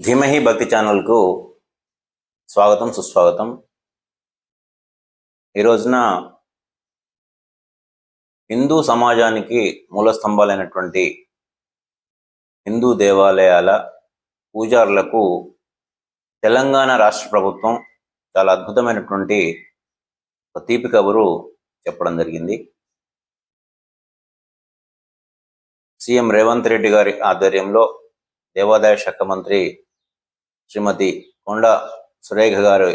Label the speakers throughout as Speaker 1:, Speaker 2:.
Speaker 1: ధీమహి భక్తి ఛానల్కు స్వాగతం సుస్వాగతం. ఈ రోజున హిందూ సమాజానికి మూల స్తంభాలైనటువంటి హిందూ దేవాలయాల పూజారులకు తెలంగాణ రాష్ట్ర ప్రభుత్వం చాలా అద్భుతమైనటువంటి ఒక తీపి కబురు చెప్పడం జరిగింది. సీఎం రేవంత్ రెడ్డి గారి ఆధ్వర్యంలో దేవాదాయ శాఖ మంత్రి శ్రీమతి కొండ సురేఖ గారు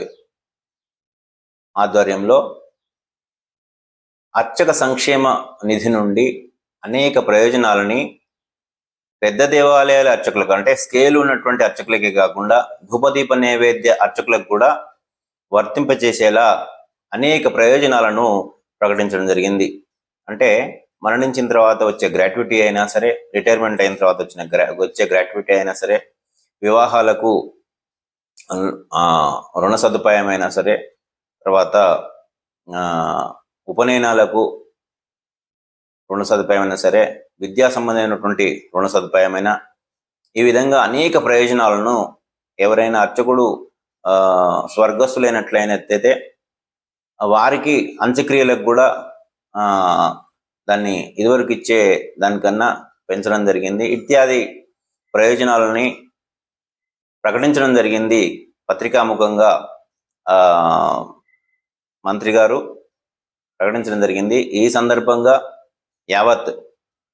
Speaker 1: ఆధ్వర్యంలో అర్చక సంక్షేమ నిధి నుండి అనేక ప్రయోజనాలని పెద్ద దేవాలయాల అర్చకులకు అంటే స్కేల్ ఉన్నటువంటి అర్చకులకే కాకుండా ధూపదీప నైవేద్య అర్చకులకు కూడా వర్తింపచేసేలా అనేక ప్రయోజనాలను ప్రకటించడం జరిగింది. అంటే మరణించిన తర్వాత వచ్చే గ్రాట్యుటీ అయినా సరే రిటైర్మెంట్ అయిన తర్వాత వచ్చిన గ్రా వచ్చే గ్రాట్యుటీ అయినా సరే వివాహాలకు రుణ సదుపాయం అయినా సరే తర్వాత ఆ, ఉపనయనాలకు రుణ సదుపాయం అయినా సరే విద్యా సంబంధమైనటువంటి రుణ సదుపాయమైన ఈ విధంగా అనేక ప్రయోజనాలను ఎవరైనా అర్చకుడు ఆ, స్వర్గస్థులైనట్లయినట్లయితే వారికి అంత్యక్రియలకు కూడా దాన్ని ఇదివరకు ఇచ్చే దానికన్నా పెంచడం జరిగింది. ఇత్యాది ప్రయోజనాలని ప్రకటించడం జరిగింది. పత్రికాముఖంగా మంత్రి గారు ప్రకటించడం జరిగింది. ఈ సందర్భంగా యావత్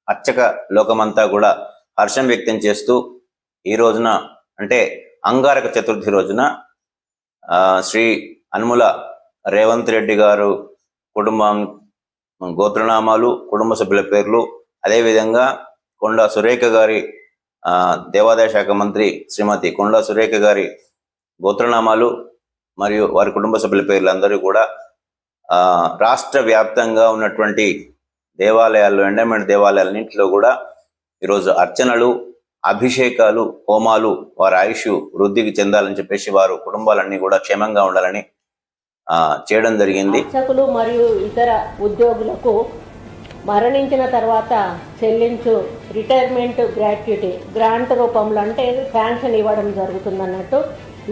Speaker 1: అర్చక లోకమంతా కూడా హర్షం వ్యక్తం చేస్తూ ఈ రోజున అంటే అంగారక చతుర్థి రోజున శ్రీ అనుముల రేవంత్ రెడ్డి గారు కుటుంబం గోత్రనామాలు కుటుంబ సభ్యుల పేర్లు అదేవిధంగా కొండ సురేఖ గారి దేవాదాయ శాఖ మంత్రి శ్రీమతి కొండ సురేఖ గారి గోత్రనామాలు మరియు వారి కుటుంబ సభ్యుల పేర్లు అందరూ కూడా ఆ, రాష్ట్ర వ్యాప్తంగా ఉన్నటువంటి దేవాలయాల్లో ఎండమెంట్ దేవాలయాలన్నింటిలో కూడా ఈరోజు అర్చనలు అభిషేకాలు హోమాలు వారి ఆయుష్ వృద్ధికి చెందాలని చెప్పేసి వారు కుటుంబాలన్నీ కూడా క్షేమంగా ఉండాలని ఆ, చేయడం జరిగింది.
Speaker 2: మరియు ఇతర ఉద్యోగులకు మరణించిన తర్వాత చెల్లించు రిటైర్మెంట్ గ్రాట్యుటీ గ్రాంట్ రూపంలో అంటే శాంక్షన్ ఇవ్వడం జరుగుతుందన్నట్టు.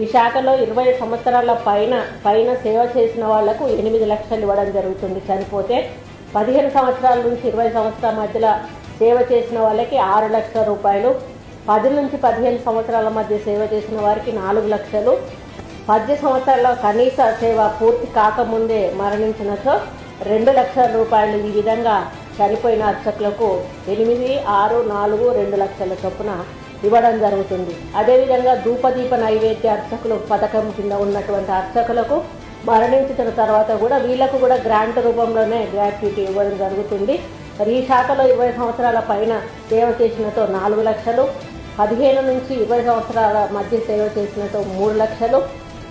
Speaker 2: ఈ శాఖలో ఇరవై సంవత్సరాల పైన పైన సేవ చేసిన వాళ్ళకు ఎనిమిది లక్షలు ఇవ్వడం జరుగుతుంది. చనిపోతే పదిహేను సంవత్సరాల నుంచి ఇరవై సంవత్సరాల మధ్యలో సేవ చేసిన వాళ్ళకి ఆరు లక్షల రూపాయలు పది నుంచి పదిహేను సంవత్సరాల మధ్య సేవ చేసిన వారికి నాలుగు లక్షలు. పద్దె సంవత్సరాల కనీస సేవ పూర్తి కాకముందే మరణించినచో రెండు లక్షల రూపాయలు ఈ విధంగా చనిపోయిన అర్చకులకు ఎనిమిది ఆరు నాలుగు రెండు లక్షల చొప్పున ఇవ్వడం జరుగుతుంది. అదేవిధంగా ధూపదీప నైవేద్య అర్చకులు పథకం కింద ఉన్నటువంటి అర్చకులకు మరణించిన తర్వాత కూడా వీళ్ళకు కూడా గ్రాంట్ రూపంలోనే గ్రాట్యుటీ ఇవ్వడం జరుగుతుంది. మరి ఈ శాఖలో ఇరవై సంవత్సరాల పైన సేవ చేసినతో నాలుగు లక్షలు పదిహేను నుంచి ఇరవై సంవత్సరాల మధ్య సేవ చేసినతో మూడు లక్షలు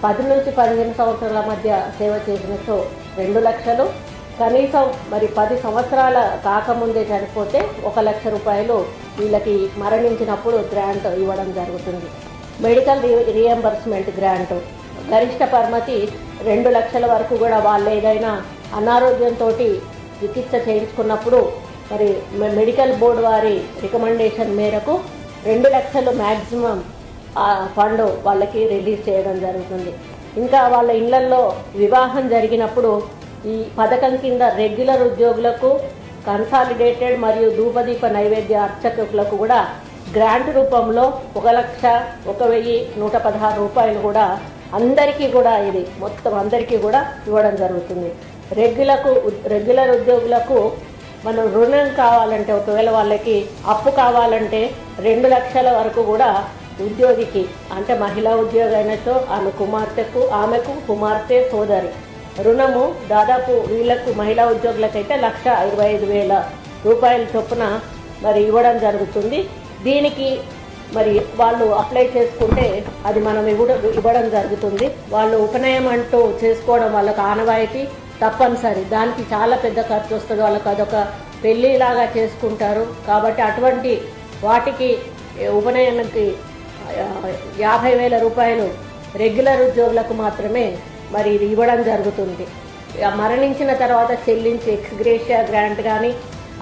Speaker 2: పది నుంచి పదిహేను సంవత్సరాల మధ్య సేవ చేసినతో రెండు లక్షలు కనీసం మరి పది సంవత్సరాల కాకముందే చనిపోతే ఒక లక్ష రూపాయలు వీళ్ళకి మరణించినప్పుడు గ్రాంట్ ఇవ్వడం జరుగుతుంది. Medical re reimbursement grant. గరిష్ట పరిమితి రెండు లక్షల వరకు కూడా వాళ్ళు ఏదైనా అనారోగ్యంతో చికిత్స చేయించుకున్నప్పుడు మరి మెడికల్ బోర్డు వారి రికమెండేషన్ మేరకు రెండు లక్షలు మ్యాక్సిమం ఆ ఫండ్ వాళ్ళకి రిలీజ్ చేయడం జరుగుతుంది. ఇంకా వాళ్ళ ఇళ్ళల్లో వివాహం జరిగినప్పుడు ఈ పథకం కింద రెగ్యులర్ ఉద్యోగులకు కన్సాలిడేటెడ్ మరియు ధూపదీప నైవేద్య అర్చకులకు కూడా గ్రాంట్ రూపంలో ఒక లక్ష ఒక వెయ్యి నూట పదహారు రూపాయలు కూడా అందరికీ కూడా ఇది మొత్తం అందరికీ కూడా ఇవ్వడం జరుగుతుంది. రెగ్యులకు రెగ్యులర్ ఉద్యోగులకు మనం రుణం కావాలంటే ఒకవేళ వాళ్ళకి అప్పు కావాలంటే రెండు లక్షల వరకు కూడా ఉద్యోగికి అంటే మహిళా ఉద్యోగి అయినచో ఆమె కుమార్తెకు ఆమెకు కుమార్తె సోదరి రుణము దాదాపు వీళ్ళకు మహిళా ఉద్యోగులకైతే లక్ష ఇరవై ఐదు వేల రూపాయల చొప్పున మరి ఇవ్వడం జరుగుతుంది. దీనికి మరి వాళ్ళు అప్లై చేసుకుంటే అది మనం ఇవ్వడం ఇవ్వడం జరుగుతుంది. వాళ్ళు ఉపనయం అంటూ చేసుకోవడం వాళ్ళకి ఆనవాయితీ తప్పనిసరి. దానికి చాలా పెద్ద ఖర్చు వస్తుంది. వాళ్ళకి అదొక పెళ్ళిలాగా చేసుకుంటారు. కాబట్టి అటువంటి వాటికి ఉపనయనకి యాభై వేల రూపాయలు రెగ్యులర్ ఉద్యోగులకు మాత్రమే మరి ఇది ఇవ్వడం జరుగుతుంది. మరణించిన తర్వాత చెల్లించే ఎక్స్గ్రేషియా గ్రాంట్ కానీ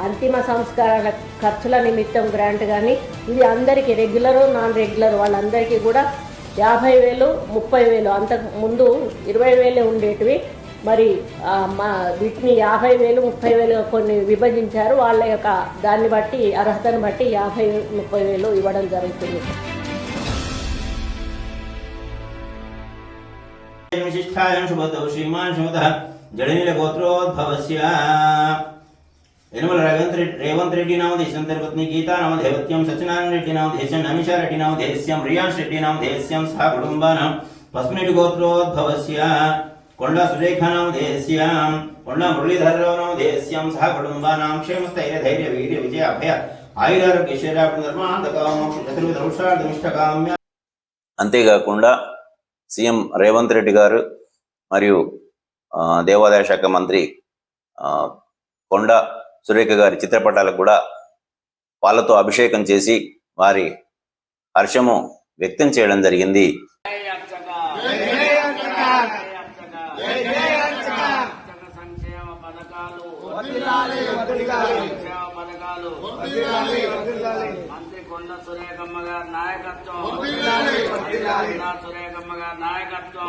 Speaker 2: అంతిమ సంస్కారాల ఖర్చుల నిమిత్తం గ్రాంట్ కానీ ఇది అందరికీ రెగ్యులర్ నాన్ రెగ్యులర్ వాళ్ళందరికీ కూడా యాభై వేలు ముప్పై వేలు అంతకు ముందు ఇరవై వేలే ఉండేటివి. మరి మా వీటిని యాభై వేలు ముప్పై వేలు కొన్ని విభజించారు. వాళ్ళ యొక్క దాన్ని బట్టి అర్హతను బట్టి యాభై ముప్పై వేలు ఇవ్వడం జరుగుతుంది.
Speaker 1: విశిష్టాయం శుభదౌ శ్రీమాన్ శుభద జడనిల గోత్రోద్భవస్య యనమల రేవంత్ రెడ్డి రేవంత్ రెడ్డి నామధేశం తిరుపతిని గీతా నామధేవత్యం సత్యనారాయణ రెడ్డి నామధేశం నమిషా రెడ్డి నామధేస్యం రియాన్స్ రెడ్డి నామధేస్యం సహ కుటుంబానం పసుపునెడ్డి గోత్రోద్భవస్య కొండ సురేఖ నామధేస్యం కొండ మురళీధరరావు నామధేస్యం సహ కుటుంబానాం క్షేమస్థైర్య ధైర్య వీర్య విజయ అభయ ఆయురారోగ్య శరీరాపు నిర్మాణకామోక్ష చతుర్విధ వృషార్థమిష్టకామ్య అంతేకాకుండా సీఎం రేవంత్ రెడ్డి గారు మరియు దేవాదాయ శాఖ మంత్రి ఆ, కొండ సురేఖ గారి చిత్రపటాలకు కూడా వాళ్ళతో అభిషేకం చేసి వారి హర్షము వ్యక్తం చేయడం జరిగింది.
Speaker 3: పథకాలు కొండ సురేఖమ్మ గారి నాయకత్వం. కొండ సురేఖమ్మ గారి నాయకత్వం.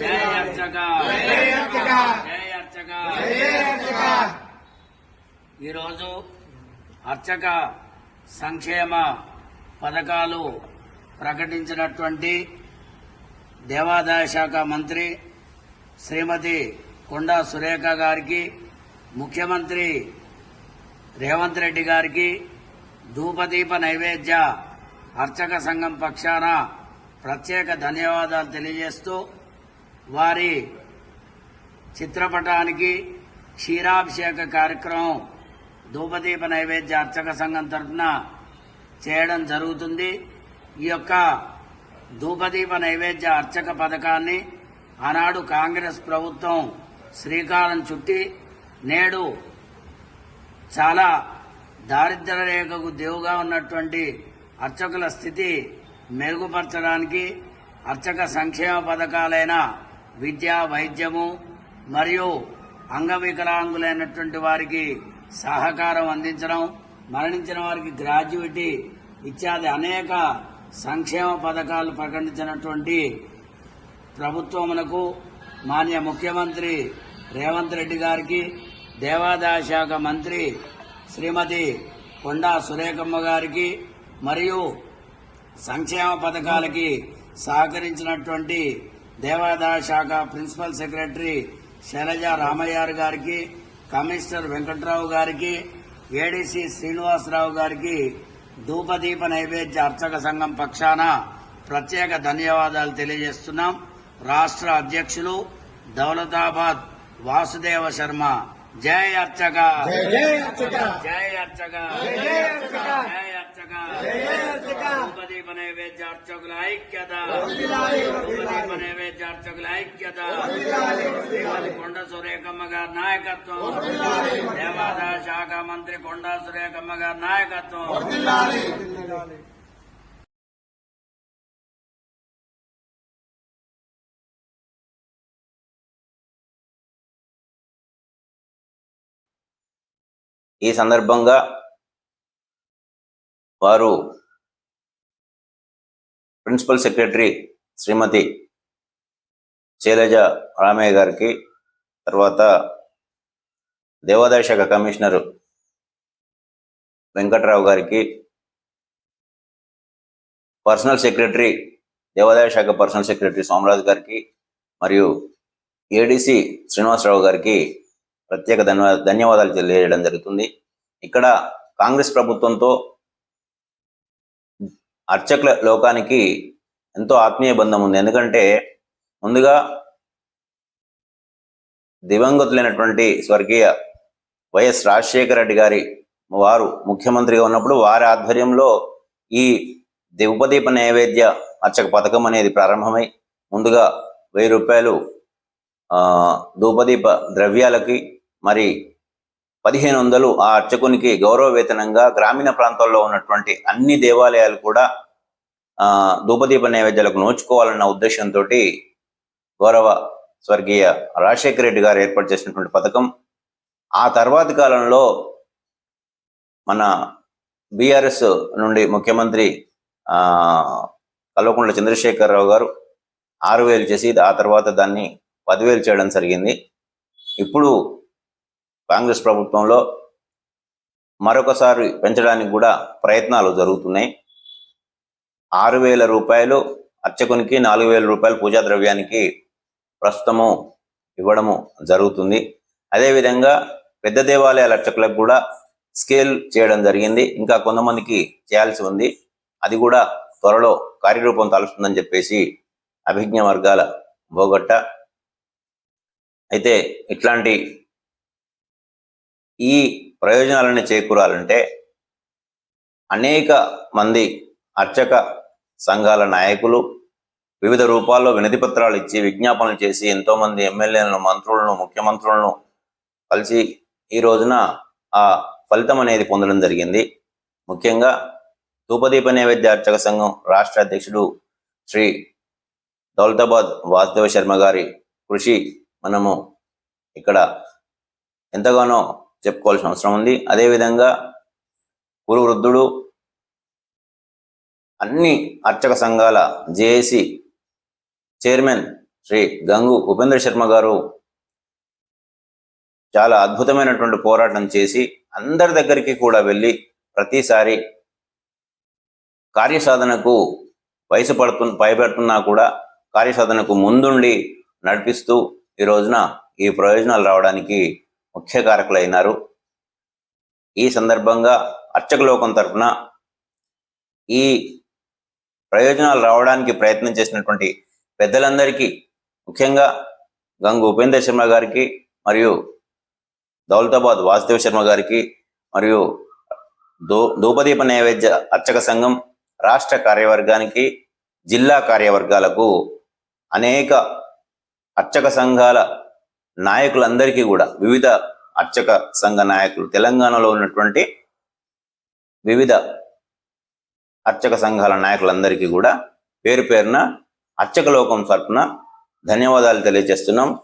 Speaker 3: జై అర్చక. జై అర్చక. ఈరోజు అర్చక సంక్షేమ పథకాలు ప్రకటించినటువంటి దేవాదాయ శాఖ మంత్రి శ్రీమతి కొండా సురేఖ గారికి ముఖ్యమంత్రి రేవంత్ రెడ్డి గారికి ధూపదీప నైవేద్య అర్చక సంఘం పక్షాన ప్రత్యేక ధన్యవాదాలు తెలియజేస్తూ వారి చిత్రపటానికి క్షీరాభిషేక కార్యక్రమం ధూపదీప నైవేద్య అర్చక సంఘం తరఫున చేయడం జరుగుతుంది. ఈ యొక్క ధూపదీప నైవేద్య అర్చక పథకాన్ని ఆనాడు కాంగ్రెస్ ప్రభుత్వం శ్రీకారం చుట్టి నేడు చాలా దారిద్ర్య రేఖకు దేవుగా ఉన్నటువంటి అర్చకుల స్థితి మెరుగుపరచడానికి అర్చక సంక్షేమ పథకాలైన విద్య వైద్యము మరియు అంగవికలాంగులైనటువంటి వారికి సహకారం అందించడం మరణించిన వారికి గ్రాడ్యుయేటీ ఇత్యాది అనేక సంక్షేమ పథకాలు ప్రకటించినటువంటి ప్రభుత్వమునకు మాన్య ముఖ్యమంత్రి రేవంత్ రెడ్డి గారికి దేవాదాయ శాఖ మంత్రి శ్రీమతి కొండా సురేఖమ్మ గారికి మరియు సంక్షేమ పథకాలకి సహకరించినటువంటి దేవాదాయ శాఖ ప్రిన్సిపల్ సెక్రటరీ శైలజ రామయ్యారు గారికి కమిషనర్ వెంకట్రావు గారికి ఏడీసీ శ్రీనివాసరావు గారికి ధూపదీప నైవేద్య అర్చక సంఘం పక్షాన ప్రత్యేక ధన్యవాదాలు తెలియజేస్తున్నాం. రాష్ట్ర అధ్యక్షులు దౌలతాబాద్ వాసుదేవ శర్మ జై అర్చక జై అర్చక జై అర్చక జై అర్చక ధూపదీప నైవేద్య అర్చకుల ఐక్యత ధూపదీప నైవేద్య అర్చకుల ఐక్యత శ్రీమతి కొండ సురేఖమ్మ గారి నాయకత్వం దేవాదాయ శాఖ మంత్రి కొండా సురేఖమ్మ గారి నాయకత్వం
Speaker 1: ఈ సందర్భంగా వారు ప్రిన్సిపల్ సెక్రటరీ శ్రీమతి శైలజ రామయ్య గారికి తర్వాత దేవాదాయ శాఖ కమిషనర్ వెంకట్రావు గారికి పర్సనల్ సెక్రటరీ దేవాదాయ శాఖ పర్సనల్ సెక్రటరీ సోమరాజు గారికి మరియు ఏడీసీ శ్రీనివాసరావు గారికి ప్రత్యేక ధన్యవా ధన్యవాదాలు తెలియజేయడం జరుగుతుంది. ఇక్కడ కాంగ్రెస్ ప్రభుత్వంతో అర్చకుల లోకానికి ఎంతో ఆత్మీయ బంధం ఉంది. ఎందుకంటే ముందుగా దివంగతులైనటువంటి స్వర్గీయ వైఎస్ రాజశేఖర రెడ్డి గారి వారు ముఖ్యమంత్రిగా ఉన్నప్పుడు వారి ఆధ్వర్యంలో ఈ ఉపదీప నైవేద్య అర్చక పథకం అనేది ప్రారంభమై ముందుగా వెయ్యి రూపాయలు ఆ, ధూపదీప ద్రవ్యాలకి మరి పదిహేను వందలు ఆ అర్చకునికి గౌరవ వేతనంగా గ్రామీణ ప్రాంతాల్లో ఉన్నటువంటి అన్ని దేవాలయాలు కూడా ధూపదీప నైవేద్యాలకు నోచుకోవాలన్న ఉద్దేశంతో గౌరవ స్వర్గీయ రాజశేఖర రెడ్డి గారు ఏర్పాటు చేసినటువంటి పథకం. ఆ తర్వాతి కాలంలో మన బీఆర్ఎస్ నుండి ముఖ్యమంత్రి కల్వకుంట్ల చంద్రశేఖరరావు గారు ఆరు వేలు చేసి ఆ తర్వాత దాన్ని పదివేలు చేయడం జరిగింది. ఇప్పుడు కాంగ్రెస్ ప్రభుత్వంలో మరొకసారి పెంచడానికి కూడా ప్రయత్నాలు జరుగుతున్నాయి. ఆరు వేల రూపాయలు అర్చకునికి నాలుగు వేల రూపాయలు పూజా ద్రవ్యానికి ప్రస్తుతము ఇవ్వడము జరుగుతుంది. అదేవిధంగా పెద్ద దేవాలయాల అర్చకులకు కూడా స్కేల్ చేయడం జరిగింది. ఇంకా కొంతమందికి చేయాల్సి ఉంది. అది కూడా త్వరలో కార్యరూపం తలుస్తుందని చెప్పేసి అభిజ్ఞ వర్గాల బోగట్ట. అయితే ఇట్లాంటి ఈ ప్రయోజనాలని చేకూరాలంటే అనేక మంది అర్చక సంఘాల నాయకులు వివిధ రూపాల్లో వినతి పత్రాలు ఇచ్చి విజ్ఞాపనలు చేసి ఎంతో మంది ఎమ్మెల్యేలను మంత్రులను ముఖ్యమంత్రులను కలిసి ఈ రోజున ఆ ఫలితం అనేది పొందడం జరిగింది. ముఖ్యంగా ధూపదీప నైవేద్య అర్చక సంఘం రాష్ట్ర అధ్యక్షుడు శ్రీ దౌలతాబాద్ వాసుదేవ శర్మ గారి కృషి మనము ఇక్కడ ఎంతగానో చెప్పుకోవాల్సిన అవసరం ఉంది. అదేవిధంగా గురు వృద్ధుడు అన్ని అర్చక సంఘాల జేఏసి చైర్మన్ శ్రీ గంగు ఉపేంద్ర శర్మ గారు చాలా అద్భుతమైనటువంటి పోరాటం చేసి అందరి దగ్గరికి కూడా వెళ్ళి ప్రతిసారి కార్యసాధనకు వయసు పడుతు భయపెడుతున్నా కూడా కార్యసాధనకు ముందుండి నడిపిస్తూ ఈ రోజున ఈ ప్రయోజనాలు రావడానికి ముఖ్య కారకులైనారు ఈ సందర్భంగా అర్చక లోకం తరఫున ఈ ప్రయోజనాలు రావడానికి ప్రయత్నం చేసినటువంటి పెద్దలందరికీ ముఖ్యంగా గంగు ఉపేంద్ర శర్మ గారికి మరియు దౌలతాబాద్ వాసుదేవ్ శర్మ గారికి మరియు దో ధూపదీప నైవేద్య అర్చక సంఘం రాష్ట్ర కార్యవర్గానికి జిల్లా కార్యవర్గాలకు అనేక అర్చక సంఘాల నాయకులందరికీ కూడా వివిధ అర్చక సంఘ నాయకులు తెలంగాణలో ఉన్నటువంటి వివిధ అర్చక సంఘాల నాయకులందరికీ కూడా పేరు పేరున అర్చక లోకం తరఫున ధన్యవాదాలు తెలియజేస్తున్నాం.